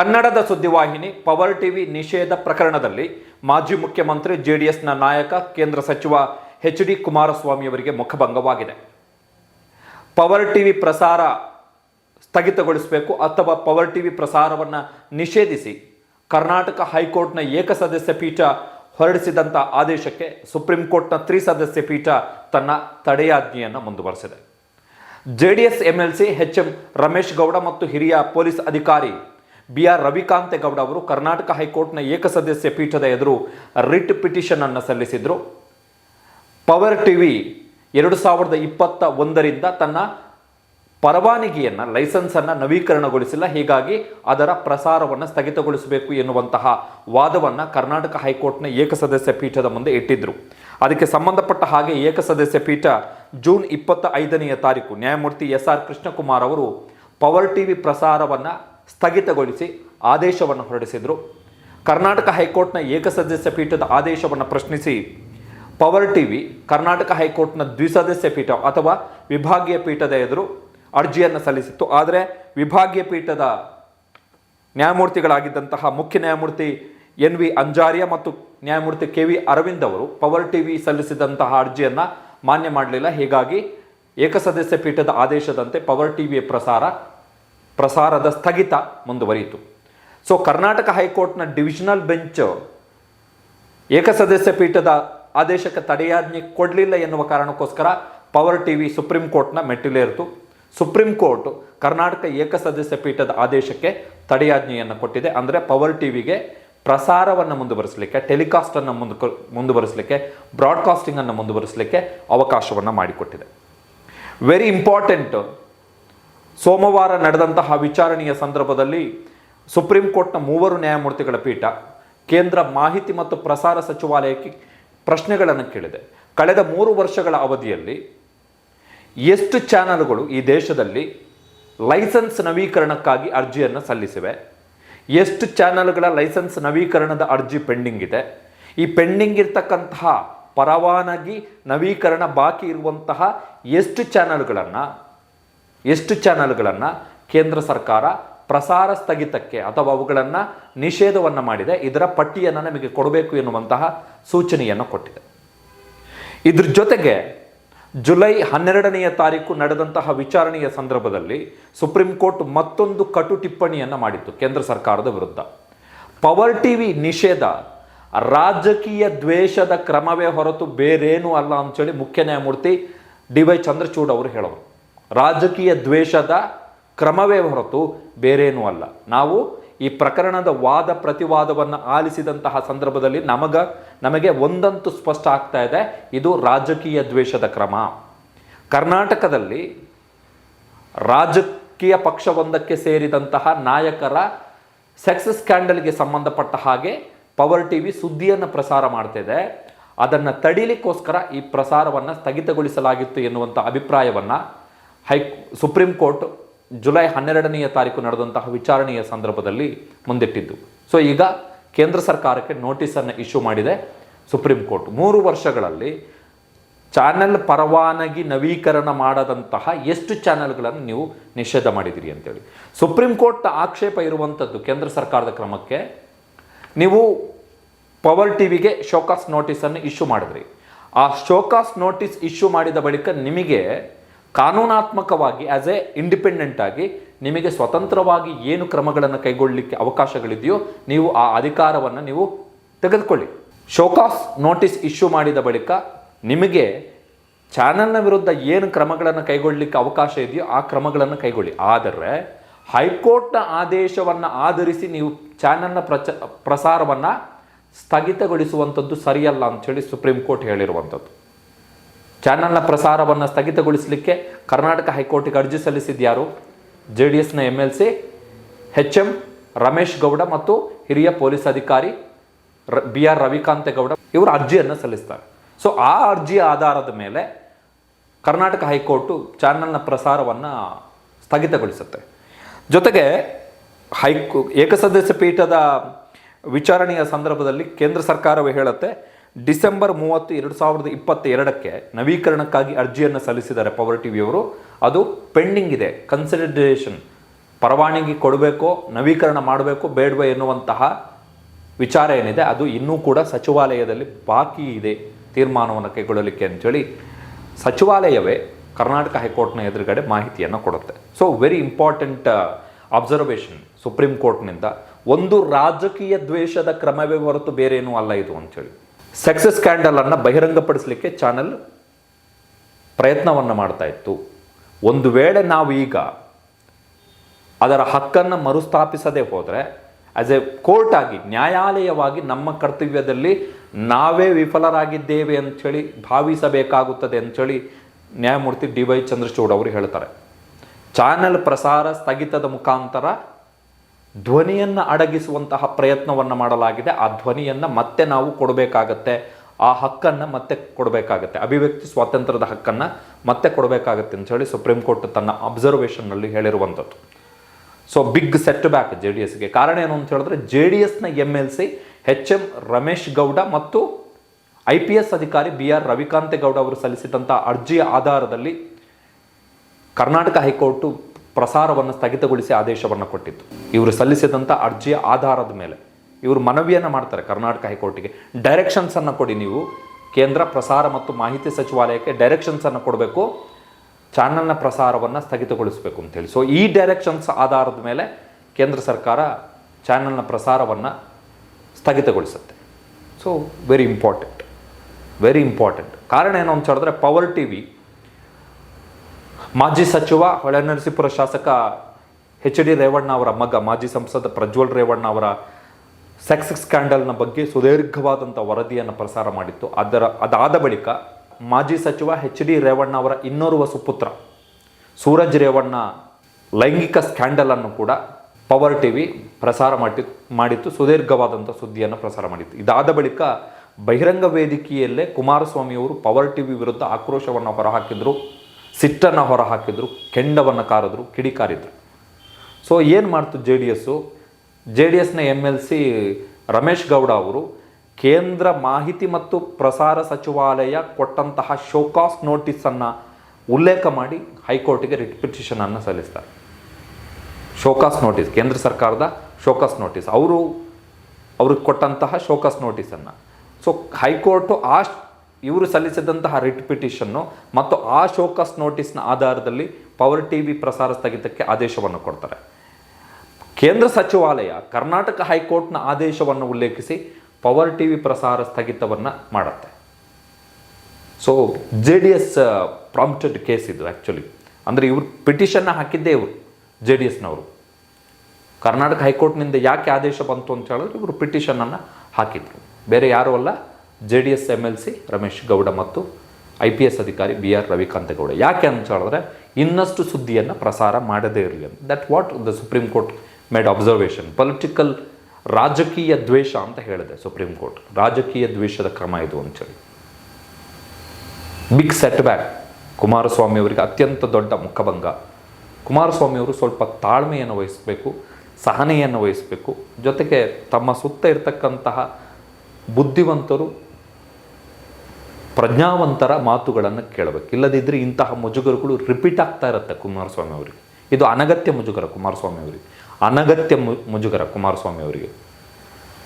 ಕನ್ನಡದ ಸುದ್ದಿವಾಹಿನಿ power TV ನಿಷೇಧ ಪ್ರಕರಣದಲ್ಲಿ ಮಾಜಿ ಮುಖ್ಯಮಂತ್ರಿ ಜೆಡಿಎಸ್ನ ನಾಯಕ, ಕೇಂದ್ರ ಸಚಿವ ಎಚ್ ಡಿ ಕುಮಾರಸ್ವಾಮಿ ಅವರಿಗೆ ಮುಖಭಂಗವಾಗಿದೆ. ಪವರ್ ಟಿವಿ ಪ್ರಸಾರ ಸ್ಥಗಿತಗೊಳಿಸಬೇಕು ಅಥವಾ ಪವರ್ ಟಿವಿ ಪ್ರಸಾರವನ್ನು ನಿಷೇಧಿಸಿ ಕರ್ನಾಟಕ ಹೈಕೋರ್ಟ್ನ ಏಕಸದಸ್ಯ ಪೀಠ ಹೊರಡಿಸಿದಂಥ ಆದೇಶಕ್ಕೆ ಸುಪ್ರೀಂ ಕೋರ್ಟ್ನ ತ್ರಿಸದಸ್ಯ ಪೀಠ ತನ್ನ ತಡೆಯಾಜ್ಞೆಯನ್ನು ಮುಂದುವರೆಸಿದೆ. JDS MLC H M Ramesh Gowda ಮತ್ತು ಹಿರಿಯ ಪೊಲೀಸ್ ಅಧಿಕಾರಿ ಬಿ ಆರ್ ರವಿಕಾಂತೇಗೌಡ ಅವರು ಕರ್ನಾಟಕ ಹೈಕೋರ್ಟ್ನ ಏಕಸದಸ್ಯ ಪೀಠದ ಎದುರು ರಿಟ್ ಪಿಟಿಷನ್ ಅನ್ನು ಸಲ್ಲಿಸಿದ್ರು. ಪವರ್ ಟಿವಿ ಎರಡು ಸಾವಿರದ ಇಪ್ಪತ್ತ ಒಂದರಿಂದ ತನ್ನ ಪರವಾನಗಿಯನ್ನು ಲೈಸೆನ್ಸನ್ನು ನವೀಕರಣಗೊಳಿಸಿಲ್ಲ. ಹೀಗಾಗಿ ಅದರ ಪ್ರಸಾರವನ್ನು ಸ್ಥಗಿತಗೊಳಿಸಬೇಕು ಎನ್ನುವಂತಹ ವಾದವನ್ನು ಕರ್ನಾಟಕ ಹೈಕೋರ್ಟ್ನ ಏಕಸದಸ್ಯ ಪೀಠದ ಮುಂದೆ ಇಟ್ಟಿದ್ದರು ಅದಕ್ಕೆ ಸಂಬಂಧಪಟ್ಟ ಹಾಗೆ ಏಕಸದಸ್ಯ ಪೀಠ ಜೂನ್ ಇಪ್ಪತ್ತ ಐದನೆಯ ತಾರೀಕು ನ್ಯಾಯಮೂರ್ತಿ ಎಸ್ ಆರ್ ಕೃಷ್ಣಕುಮಾರ್ ಅವರು ಪವರ್ ಟಿವಿ ಪ್ರಸಾರವನ್ನು ಸ್ಥಗಿತಗೊಳಿಸಿ ಆದೇಶವನ್ನು ಹೊರಡಿಸಿದರು. ಕರ್ನಾಟಕ ಹೈಕೋರ್ಟ್ನ ಏಕಸದಸ್ಯ ಪೀಠದ ಆದೇಶವನ್ನು ಪ್ರಶ್ನಿಸಿ ಪವರ್ ಟಿವಿ, ಕರ್ನಾಟಕ ಹೈಕೋರ್ಟ್ನ ದ್ವಿಸದಸ್ಯ ಪೀಠ ಅಥವಾ ವಿಭಾಗೀಯ ಪೀಠದ ಎದುರು ಅರ್ಜಿಯನ್ನು ಸಲ್ಲಿಸಿತ್ತು. ಆದರೆ ವಿಭಾಗೀಯ ಪೀಠದ ನ್ಯಾಯಮೂರ್ತಿಗಳಾಗಿದ್ದಂತಹ ಮುಖ್ಯ ನ್ಯಾಯಮೂರ್ತಿ ಎನ್ ವಿ ಅಂಜಾರಿಯಾ ಮತ್ತು ನ್ಯಾಯಮೂರ್ತಿ ಕೆ ವಿ ಅರವಿಂದ್ ಅವರು ಪವರ್ ಟಿವಿ ಸಲ್ಲಿಸಿದಂತಹ ಅರ್ಜಿಯನ್ನು ಮಾನ್ಯ ಮಾಡಲಿಲ್ಲ. ಹೀಗಾಗಿ ಏಕಸದಸ್ಯ ಪೀಠದ ಆದೇಶದಂತೆ ಪವರ್ ಟಿವಿಯ ಪ್ರಸಾರ ಪ್ರಸಾರದ ಸ್ಥಗಿತ ಮುಂದುವರಿಯಿತು. ಸೊ ಕರ್ನಾಟಕ ಹೈಕೋರ್ಟ್ನ ಡಿವಿಷನಲ್ ಬೆಂಚ್ ಏಕಸದಸ್ಯ ಪೀಠದ ಆದೇಶಕ್ಕೆ ತಡೆಯಾಜ್ಞೆ ಕೊಡಲಿಲ್ಲ ಎನ್ನುವ ಕಾರಣಕ್ಕೋಸ್ಕರ ಪವರ್ ಟಿವಿ ಸುಪ್ರೀಂ ಕೋರ್ಟ್ನ ಮೆಟ್ಟಿಲೇರಿತು. ಸುಪ್ರೀಂ ಕೋರ್ಟ್ ಕರ್ನಾಟಕ ಏಕಸದಸ್ಯ ಪೀಠದ ಆದೇಶಕ್ಕೆ ತಡೆಯಾಜ್ಞೆಯನ್ನು ಕೊಟ್ಟಿದೆ. ಅಂದರೆ ಪವರ್ ಟಿವಿಗೆ ಪ್ರಸಾರವನ್ನು ಮುಂದುವರಿಸಲಿಕ್ಕೆ, ಟೆಲಿಕಾಸ್ಟನ್ನು ಮುಂದು ಮುಂದುವರಿಸಲಿಕ್ಕೆ, ಬ್ರಾಡ್ಕಾಸ್ಟಿಂಗನ್ನು ಮುಂದುವರಿಸಲಿಕ್ಕೆ ಅವಕಾಶವನ್ನು ಮಾಡಿಕೊಟ್ಟಿದೆ. ವೆರಿ ಇಂಪಾರ್ಟೆಂಟ್ ಸೋಮವಾರ ನಡೆದಂತಹ ವಿಚಾರಣೆಯ ಸಂದರ್ಭದಲ್ಲಿ ಸುಪ್ರೀಂ ಕೋರ್ಟ್ನ ಮೂವರು ನ್ಯಾಯಮೂರ್ತಿಗಳ ಪೀಠ ಕೇಂದ್ರ ಮಾಹಿತಿ ಮತ್ತು ಪ್ರಸಾರ ಸಚಿವಾಲಯಕ್ಕೆ ಪ್ರಶ್ನೆಗಳನ್ನು ಕೇಳಿದೆ. ಕಳೆದ ಮೂರು ವರ್ಷಗಳ ಅವಧಿಯಲ್ಲಿ ಎಷ್ಟು ಚಾನಲ್ಗಳು ಈ ದೇಶದಲ್ಲಿ ಲೈಸೆನ್ಸ್ ನವೀಕರಣಕ್ಕಾಗಿ ಅರ್ಜಿಯನ್ನು ಸಲ್ಲಿಸಿವೆ? ಎಷ್ಟು ಚಾನಲ್ಗಳ ಲೈಸೆನ್ಸ್ ನವೀಕರಣದ ಅರ್ಜಿ ಪೆಂಡಿಂಗ್ ಇದೆ? ಈ ಪೆಂಡಿಂಗ್ ಇರ್ತಕ್ಕಂತಹ ಪರವಾನಗಿ ನವೀಕರಣ ಬಾಕಿ ಇರುವಂತಹ ಎಷ್ಟು ಚಾನಲ್ಗಳನ್ನು ಎಷ್ಟು ಚಾನಲ್ಗಳನ್ನು ಕೇಂದ್ರ ಸರ್ಕಾರ ಪ್ರಸಾರ ಸ್ಥಗಿತಕ್ಕೆ ಅಥವಾ ಅವುಗಳನ್ನು ನಿಷೇಧವನ್ನು ಮಾಡಿದೆ, ಇದರ ಪಟ್ಟಿಯನ್ನು ನಮಗೆ ಕೊಡಬೇಕು ಎನ್ನುವಂತಹ ಸೂಚನೆಯನ್ನು ಕೊಟ್ಟಿದೆ. ಇದ್ರ ಜೊತೆಗೆ ಜುಲೈ ಹನ್ನೆರಡನೆಯ ತಾರೀಕು ನಡೆದಂತಹ ವಿಚಾರಣೆಯ ಸಂದರ್ಭದಲ್ಲಿ ಸುಪ್ರೀಂ ಕೋರ್ಟ್ ಮತ್ತೊಂದು ಕಟು ಟಿಪ್ಪಣಿಯನ್ನು ಮಾಡಿತ್ತು ಕೇಂದ್ರ ಸರ್ಕಾರದ ವಿರುದ್ಧ. ಪವರ್ ಟಿವಿ ನಿಷೇಧ ರಾಜಕೀಯ ದ್ವೇಷದ ಕ್ರಮವೇ ಹೊರತು ಬೇರೇನೂ ಅಲ್ಲ ಅಂತೇಳಿ ಮುಖ್ಯ ನ್ಯಾಯಮೂರ್ತಿ ಡಿ ವೈ ಚಂದ್ರಚೂಡ್ ಅವರು ಹೇಳೋರು. ರಾಜಕೀಯ ದ್ವೇಷದ ಕ್ರಮವೇ ಹೊರತು ಬೇರೇನೂ ಅಲ್ಲ. ನಾವು ಈ ಪ್ರಕರಣದ ವಾದ ಪ್ರತಿವಾದವನ್ನು ಆಲಿಸಿದಂತಹ ಸಂದರ್ಭದಲ್ಲಿ ನಮಗ, ನಮಗೆ ಒಂದಂತೂ ಸ್ಪಷ್ಟ ಆಗ್ತಾ ಇದೆ, ಇದು ರಾಜಕೀಯ ದ್ವೇಷದ ಕ್ರಮ. ಕರ್ನಾಟಕದಲ್ಲಿ ರಾಜಕೀಯ ಪಕ್ಷವೊಂದಕ್ಕೆ ಸೇರಿದಂತಹ ನಾಯಕರ ಸೆಕ್ಸ್ ಸ್ಕ್ಯಾಂಡಲ್ಗೆ ಸಂಬಂಧಪಟ್ಟ ಹಾಗೆ ಪವರ್ ಟಿ ವಿ ಸುದ್ದಿಯನ್ನು ಪ್ರಸಾರ ಮಾಡ್ತಿದೆ. ಅದನ್ನು ತಡಿಲಿಕ್ಕೋಸ್ಕರ ಈ ಪ್ರಸಾರವನ್ನು ಸ್ಥಗಿತಗೊಳಿಸಲಾಗಿತ್ತು ಎನ್ನುವಂಥ ಅಭಿಪ್ರಾಯವನ್ನು ಹೈ, ಸುಪ್ರೀಂ ಕೋರ್ಟ್ ಜುಲೈ ಹನ್ನೆರಡನೆಯ ತಾರೀಕು ನಡೆದಂತಹ ವಿಚಾರಣೆಯ ಸಂದರ್ಭದಲ್ಲಿ ಮುಂದಿಟ್ಟಿದ್ದು. ಸೊ, ಈಗ ಕೇಂದ್ರ ಸರ್ಕಾರಕ್ಕೆ ನೋಟಿಸನ್ನು ಇಶ್ಯೂ ಮಾಡಿದೆ ಸುಪ್ರೀಂ ಕೋರ್ಟ್. ಮೂರು ವರ್ಷಗಳಲ್ಲಿ ಚಾನೆಲ್ ಪರವಾನಗಿ ನವೀಕರಣ ಮಾಡದಂತಹ ಎಷ್ಟು ಚಾನೆಲ್ಗಳನ್ನು ನೀವು ನಿಷೇಧ ಮಾಡಿದ್ದೀರಿ ಅಂತೇಳಿ. ಸುಪ್ರೀಂ ಕೋರ್ಟ್ ಆಕ್ಷೇಪ ಇರುವಂಥದ್ದು ಕೇಂದ್ರ ಸರ್ಕಾರದ ಕ್ರಮಕ್ಕೆ ನೀವು ಪವರ್ ಟಿ ವಿಗೆ ಶೋಕಾಸ್ ನೋಟಿಸನ್ನು ಇಶ್ಯೂ ಮಾಡಿದ್ರಿ. ಆ ಶೋಕಾಸ್ ನೋಟಿಸ್ ಇಶ್ಯೂ ಮಾಡಿದ ಬಳಿಕ ನಿಮಗೆ ಕಾನೂನಾತ್ಮಕವಾಗಿ ಆ್ಯಸ್ ಎ ಇಂಡಿಪೆಂಡೆಂಟ್ ಆಗಿ ನಿಮಗೆ ಸ್ವತಂತ್ರವಾಗಿ ಏನು ಕ್ರಮಗಳನ್ನು ಕೈಗೊಳ್ಳಲಿಕ್ಕೆ ಅವಕಾಶಗಳಿದೆಯೋ ನೀವು ಆ ಅಧಿಕಾರವನ್ನು ನೀವು ತೆಗೆದುಕೊಳ್ಳಿ. ಶೋಕಾಸ್ ನೋಟಿಸ್ ಇಶ್ಯೂ ಮಾಡಿದ ಬಳಿಕ ನಿಮಗೆ ಚಾನಲ್ನ ವಿರುದ್ಧ ಏನು ಕ್ರಮಗಳನ್ನು ಕೈಗೊಳ್ಳಲಿಕ್ಕೆ ಅವಕಾಶ ಇದೆಯೋ ಆ ಕ್ರಮಗಳನ್ನು ಕೈಗೊಳ್ಳಿ. ಆದರೆ ಹೈಕೋರ್ಟ್ನ ಆದೇಶವನ್ನು ಆಧರಿಸಿ ನೀವು ಚಾನಲ್ನ ಪ್ರಚ, ಪ್ರಸಾರವನ್ನು ಸ್ಥಗಿತಗೊಳಿಸುವಂಥದ್ದು ಸರಿಯಲ್ಲ ಅಂಥೇಳಿ ಸುಪ್ರೀಂ ಕೋರ್ಟ್ ಹೇಳಿರುವಂಥದ್ದು. ಚಾನಲ್ನ ಪ್ರಸಾರವನ್ನು ಸ್ಥಗಿತಗೊಳಿಸಲಿಕ್ಕೆ ಕರ್ನಾಟಕ ಹೈಕೋರ್ಟ್ಗೆ ಅರ್ಜಿ ಸಲ್ಲಿಸಿದ್ಯಾರು ಜೆ ಡಿ ಎಸ್ನ M L C H M Ramesh Gowda ಮತ್ತು ಹಿರಿಯ ಪೊಲೀಸ್ ಅಧಿಕಾರಿ ಬಿ ಆರ್ ರವಿಕಾಂತೇಗೌಡ ಇವರು ಅರ್ಜಿಯನ್ನು ಸಲ್ಲಿಸ್ತಾರೆ. ಸೊ ಆ ಅರ್ಜಿಯ ಆಧಾರದ ಮೇಲೆ ಕರ್ನಾಟಕ ಹೈಕೋರ್ಟು ಚಾನಲ್ನ ಪ್ರಸಾರವನ್ನು ಸ್ಥಗಿತಗೊಳಿಸುತ್ತೆ. ಜೊತೆಗೆ ಹೈಕೋ ಏಕಸದಸ್ಯ ಪೀಠದ ವಿಚಾರಣೆಯ ಸಂದರ್ಭದಲ್ಲಿ ಕೇಂದ್ರ ಸರ್ಕಾರವೇ ಹೇಳುತ್ತೆ ಡಿಸೆಂಬರ್ ಮೂವತ್ತು ಎರಡು ಸಾವಿರದ ಇಪ್ಪತ್ತೆರಡಕ್ಕೆ ನವೀಕರಣಕ್ಕಾಗಿ ಅರ್ಜಿಯನ್ನು ಸಲ್ಲಿಸಿದ್ದಾರೆ ಪವರ್ ಟಿವಿಯವರು. ಅದು ಪೆಂಡಿಂಗ್ ಇದೆ. ಕನ್ಸಿಡರೇಷನ್ ಪರವಾನಗಿ ಕೊಡಬೇಕೋ, ನವೀಕರಣ ಮಾಡಬೇಕು, ಬೇಡವೇ ಎನ್ನುವಂತಹ ವಿಚಾರ ಏನಿದೆ, ಅದು ಇನ್ನೂ ಕೂಡ ಸಚಿವಾಲಯದಲ್ಲಿ ಬಾಕಿ ಇದೆ ತೀರ್ಮಾನವನ್ನು ಕೈಗೊಳ್ಳಲಿಕ್ಕೆ ಅಂಥೇಳಿ ಸಚಿವಾಲಯವೇ ಕರ್ನಾಟಕ ಹೈಕೋರ್ಟ್ನ ಎದುರುಗಡೆ ಮಾಹಿತಿಯನ್ನು ಕೊಡುತ್ತೆ. So very important observation supreme ಕೋರ್ಟ್ನಿಂದ ಒಂದು ರಾಜಕೀಯ ದ್ವೇಷದ ಕ್ರಮವೇ ಹೊರತು ಬೇರೇನೂ ಅಲ್ಲ ಇದು ಅಂತೇಳಿ. ಸೆಕ್ಸ್ ಸ್ಕ್ಯಾಂಡಲ್ ಅನ್ನು ಬಹಿರಂಗಪಡಿಸಲಿಕ್ಕೆ ಚಾನೆಲ್ ಪ್ರಯತ್ನವನ್ನು ಮಾಡ್ತಾ ಇತ್ತು. ಒಂದು ವೇಳೆ ನಾವು ಈಗ ಅದರ ಹಕ್ಕನ್ನು ಮರುಸ್ಥಾಪಿಸದೆ ಹೋದರೆ ಆಸ್ ಎ ಕೋರ್ಟ್ ಆಗಿ, ನ್ಯಾಯಾಲಯವಾಗಿ ನಮ್ಮ ಕರ್ತವ್ಯದಲ್ಲಿ ನಾವೇ ವಿಫಲರಾಗಿದ್ದೇವೆ ಅಂಥೇಳಿ ಭಾವಿಸಬೇಕಾಗುತ್ತದೆ ಅಂಥೇಳಿ ನ್ಯಾಯಮೂರ್ತಿ ಡಿ ವೈ ಚಂದ್ರಚೂಡ್ ಅವರು ಹೇಳ್ತಾರೆ. ಚಾನೆಲ್ ಪ್ರಸಾರ ಸ್ಥಗಿತದ ಮುಖಾಂತರ ಧ್ವನಿಯನ್ನು ಅಡಗಿಸುವಂತಹ ಪ್ರಯತ್ನವನ್ನು ಮಾಡಲಾಗಿದೆ. ಆ ಧ್ವನಿಯನ್ನು ಮತ್ತೆ ನಾವು ಕೊಡಬೇಕಾಗತ್ತೆ. ಆ ಹಕ್ಕನ್ನು ಮತ್ತೆ ಕೊಡಬೇಕಾಗತ್ತೆ. ಅಭಿವ್ಯಕ್ತಿ ಸ್ವಾತಂತ್ರ್ಯದ ಹಕ್ಕನ್ನು ಮತ್ತೆ ಕೊಡಬೇಕಾಗತ್ತೆ ಅಂತ ಹೇಳಿ ಸುಪ್ರೀಂ ಕೋರ್ಟ್ ತನ್ನ ಅಬ್ಸರ್ವೇಷನ್ನಲ್ಲಿ ಹೇಳಿರುವಂಥದ್ದು. So big setback J D ಎಸ್ಗೆ ಕಾರಣ ಏನು ಅಂತ ಹೇಳಿದ್ರೆ ಜೆ ಡಿ ಎಸ್ನ M L C H M Ramesh Gowda ಮತ್ತು ಐ ಪಿ ಎಸ್ ಅಧಿಕಾರಿ ಬಿ ಆರ್ ರವಿಕಾಂತೇಗೌಡ ಅವರು ಸಲ್ಲಿಸಿದಂಥ ಅರ್ಜಿಯ ಆಧಾರದಲ್ಲಿ ಕರ್ನಾಟಕ ಹೈಕೋರ್ಟು ಪ್ರಸಾರವನ್ನು ಸ್ಥಗಿತಗೊಳಿಸಿ ಆದೇಶವನ್ನು ಕೊಟ್ಟಿತ್ತು. ಇವರು ಸಲ್ಲಿಸಿದಂಥ ಅರ್ಜಿಯ ಆಧಾರದ ಮೇಲೆ. ಇವರು ಮನವಿಯನ್ನು ಮಾಡ್ತಾರೆ ಕರ್ನಾಟಕ ಹೈಕೋರ್ಟಿಗೆ. ಡೈರೆಕ್ಷನ್ಸನ್ನು ಕೊಡಿ ನೀವು. ಕೇಂದ್ರ ಪ್ರಸಾರ ಮತ್ತು ಮಾಹಿತಿ ಸಚಿವಾಲಯಕ್ಕೆ ಡೈರೆಕ್ಷನ್ಸನ್ನು ಕೊಡಬೇಕು. ಚಾನಲ್ನ ಪ್ರಸಾರವನ್ನು ಸ್ಥಗಿತಗೊಳಿಸಬೇಕು ಅಂತೇಳಿ ಸೊ ಈ ಡೈರೆಕ್ಷನ್ಸ್ ಆಧಾರದ ಮೇಲೆ ಕೇಂದ್ರ ಸರ್ಕಾರ ಚಾನಲ್ನ ಪ್ರಸಾರವನ್ನು ಸ್ಥಗಿತಗೊಳಿಸುತ್ತೆ. So very important very important ಕಾರಣ ಏನು ಅಂತ ಹೇಳಿದ್ರೆ ಪವರ್ ಟಿ ವಿ ಮಾಜಿ ಸಚಿವ ಹೊಳೆನರಸೀಪುರ ಶಾಸಕ ಎಚ್ ಡಿ ರೇವಣ್ಣ ಅವರ ಮಗ, ಮಾಜಿ ಸಂಸದ ಪ್ರಜ್ವಲ್ ರೇವಣ್ಣ ಅವರ ಸೆಕ್ಸ್ ಸ್ಕ್ಯಾಂಡಲ್ನ ಬಗ್ಗೆ ಸುದೀರ್ಘವಾದಂಥ ವರದಿಯನ್ನು ಪ್ರಸಾರ ಮಾಡಿತ್ತು. ಅದರ, ಅದಾದ ಬಳಿಕ ಮಾಜಿ ಸಚಿವ ಎಚ್ ಡಿ ರೇವಣ್ಣ ಅವರ ಇನ್ನೋರ್ವ ಸುಪುತ್ರ ಸೂರಜ್ ರೇವಣ್ಣ ಲೈಂಗಿಕ ಸ್ಕ್ಯಾಂಡಲನ್ನು ಕೂಡ ಪವರ್ ಟಿವಿ ಪ್ರಸಾರ ಮಾಡಿ ಮಾಡಿತ್ತು. ಸುದೀರ್ಘವಾದಂಥ ಸುದ್ದಿಯನ್ನು ಪ್ರಸಾರ ಮಾಡಿತ್ತು. ಇದಾದ ಬಳಿಕ ಬಹಿರಂಗ ವೇದಿಕೆಯಲ್ಲೇ ಕುಮಾರಸ್ವಾಮಿಯವರು ಪವರ್ ಟಿ ವಿ ವಿರುದ್ಧ ಆಕ್ರೋಶವನ್ನು ಹೊರಹಾಕಿದ್ರು. ಸಿಟ್ಟನ್ನು ಹೊರಹಾಕಿದ್ರು, ಕೆಂಡವನ್ನು ಕಾರಿದ್ರು, ಕಿಡಿಕಾರಿದ್ರು. ಸೊ ಏನು ಮಾಡ್ತು J D S J D ಎಸ್ನ M L C Ramesh Gowda ಅವರು ಕೇಂದ್ರ ಮಾಹಿತಿ ಮತ್ತು ಪ್ರಸಾರ ಸಚಿವಾಲಯ ಕೊಟ್ಟಂತಹ ಶೋಕಾಸ್ ನೋಟಿಸನ್ನು ಉಲ್ಲೇಖ ಮಾಡಿ ಹೈಕೋರ್ಟಿಗೆ ರಿಟ್ ಪಿಟಿಷನನ್ನು ಸಲ್ಲಿಸ್ತಾರೆ. ಶೋಕಾಸ್ ನೋಟಿಸ್, ಕೇಂದ್ರ ಸರ್ಕಾರದ ಶೋಕಾಸ್ ನೋಟಿಸ್. ಅವರು, ಅವ್ರಿಗೆ ಕೊಟ್ಟಂತಹ ಶೋಕಾಸ್ ನೋಟಿಸನ್ನು. ಸೊ ಹೈಕೋರ್ಟು ಆ ಇವರು ಸಲ್ಲಿಸಿದಂತಹ ರಿಟ್ ಪಿಟಿಷನ್ನು ಮತ್ತು ಆ ಶೋಕಸ್ ನೋಟಿಸ್ನ ಆಧಾರದಲ್ಲಿ ಪವರ್ ಟಿ ವಿ ಪ್ರಸಾರ ಸ್ಥಗಿತಕ್ಕೆ ಆದೇಶವನ್ನು ಕೊಡ್ತಾರೆ. ಕೇಂದ್ರ ಸಚಿವಾಲಯ ಕರ್ನಾಟಕ ಹೈಕೋರ್ಟ್ನ ಆದೇಶವನ್ನು ಉಲ್ಲೇಖಿಸಿ ಪವರ್ ಟಿ ವಿ ಪ್ರಸಾರ ಸ್ಥಗಿತವನ್ನು ಮಾಡುತ್ತೆ. So J D S prompted case ಇದು ಆ್ಯಕ್ಚುಲಿ ಅಂದರೆ ಇವರು ಪಿಟಿಷನ್ನ ಹಾಕಿದ್ದೇ ಇವರು ಜೆ ಡಿ ಎಸ್ನವರು ಕರ್ನಾಟಕ ಹೈಕೋರ್ಟ್ನಿಂದ ಯಾಕೆ ಆದೇಶ ಬಂತು ಅಂತ ಹೇಳಿದ್ರೆ ಇವರು ಪಿಟಿಷನನ್ನು ಹಾಕಿದ್ರು. ಬೇರೆ ಯಾರೂ ಅಲ್ಲ J D S M L C Ramesh Gowda ಮತ್ತು ಐ ಪಿ ಎಸ್ ಅಧಿಕಾರಿ ಬಿ ಆರ್ ರವಿಕಾಂತೇಗೌಡ. ಯಾಕೆ ಅಂತ ಹೇಳಿದ್ರೆ ಇನ್ನಷ್ಟು ಸುದ್ದಿಯನ್ನು ಪ್ರಸಾರ ಮಾಡದೇ ಇರಲಿ ಅಂತ. That what the supreme court made observation political ರಾಜಕೀಯ ದ್ವೇಷ ಅಂತ ಹೇಳಿದೆ ಸುಪ್ರೀಂ ಕೋರ್ಟ್ ರಾಜಕೀಯ ದ್ವೇಷದ ಕ್ರಮ ಇದು ಅಂತೇಳಿ. ಬಿಗ್ ಸೆಟ್ ಬ್ಯಾಕ್ ಕುಮಾರಸ್ವಾಮಿ ಅವರಿಗೆ ಅತ್ಯಂತ ದೊಡ್ಡ ಮುಖಭಂಗ. ಕುಮಾರಸ್ವಾಮಿ ಅವರು ಸ್ವಲ್ಪ ತಾಳ್ಮೆಯನ್ನು ವಹಿಸಬೇಕು, ಸಹನೆಯನ್ನು ವಹಿಸಬೇಕು. ಜೊತೆಗೆ ತಮ್ಮ ಸುತ್ತ ಇರತಕ್ಕಂತಹ ಬುದ್ಧಿವಂತರು ಪ್ರಜ್ಞಾವಂತರ ಮಾತುಗಳನ್ನು ಕೇಳಬೇಕು. ಇಲ್ಲದಿದ್ದರೆ ಇಂತಹ ಮುಜುಗರಗಳು ರಿಪೀಟ್ ಆಗ್ತಾ ಇರುತ್ತೆ ಕುಮಾರಸ್ವಾಮಿ ಅವರಿಗೆ. ಇದು ಅನಗತ್ಯ ಮುಜುಗರ ಕುಮಾರಸ್ವಾಮಿ ಅವರಿಗೆ. ಅನಗತ್ಯ ಮುಜುಗರ ಕುಮಾರಸ್ವಾಮಿ ಅವರಿಗೆ.